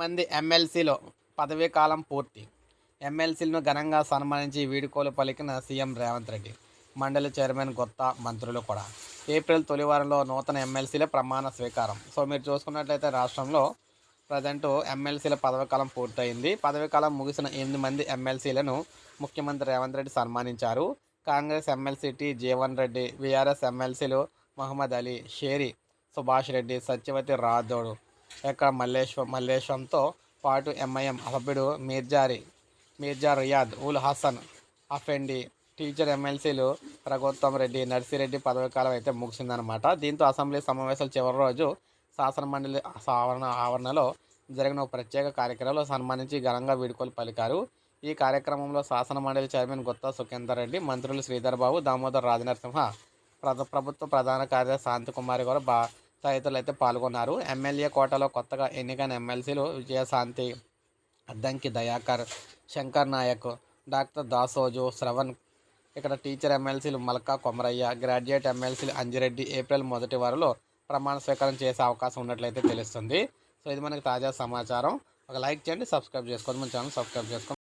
మంది ఎమ్మెల్సీలో పదవీ కాలం పూర్తి. ఎమ్మెల్సీలను ఘనంగా సన్మానించి వీడుకోలు పలికిన సీఎం రేవంత్ రెడ్డి మండలి చైర్మన్ గొత్త మంత్రులు కూడా. ఏప్రిల్ తొలి వారంలో నూతన ఎమ్మెల్సీల ప్రమాణ స్వీకారం. సో మీరు చూసుకున్నట్లయితే రాష్ట్రంలో ప్రజెంట్ ఎమ్మెల్సీల పదవీకాలం పూర్తయింది. పదవీకాలం ముగిసిన ఎనిమిది మంది ఎమ్మెల్సీలను ముఖ్యమంత్రి రేవంత్ రెడ్డి సన్మానించారు. Congress MLC T Jeevan Reddy B R S ఎమ్మెల్సీలు మహమ్మద్ అలీ షేరి సుభాష్ రెడ్డి సత్యవతి రాథోడ్ ఎక్కడ మల్లేశ్వ మల్లేశ్వంతో పాటు ఎంఐఎం సభ్యుడు మీర్జారి మీర్జా రియాద్ ఉల్ హసన్ అఫెండి టీచర్ ఎమ్మెల్సీలు రఘోత్తమ్ రెడ్డి నర్సిరెడ్డి పదవీకాలం అయితే ముగిసిందనమాట దీంతో అసెంబ్లీ సమావేశాల చివరి రోజు శాసనమండలి ఆవరణ ఆవరణలో జరిగిన ఒక ప్రత్యేక కార్యక్రమంలో సన్మానించి ఘనంగా వీడుకోలు పలికారు. ఈ కార్యక్రమంలో శాసన మండలి చైర్మన్ గుత్తా సుఖేందర్ రెడ్డి మంత్రులు శ్రీధర్ బాబు దామోదర్ రాజనరసింహ ప్రభుత్వ ప్రధాన కార్యదర్శి శాంతికుమారి కూడా బా తదితరులు అయితే పాల్గొన్నారు. ఎమ్మెల్యే కోటలో కొత్తగా ఎన్నికైన ఎమ్మెల్సీలు విజయశాంతి అద్దంకి దయాకర్ శంకర్ నాయక్ డాక్టర్ దాసోజు శ్రవణ్ ఇక్కడ టీచర్ ఎమ్మెల్సీలు మల్కా కొమరయ్య గ్రాడ్యుయేట్ ఎమ్మెల్సీలు అంజిరెడ్డి ఏప్రిల్ మొదటి వారంలో ప్రమాణ స్వీకారం చేసే అవకాశం ఉన్నట్లయితే తెలుస్తుంది. సో ఇది మనకి తాజా సమాచారం. ఒక లైక్ చేయండి సబ్స్క్రైబ్ చేసుకోండి. మన ఛానల్ సబ్స్క్రైబ్ చేసుకోండి.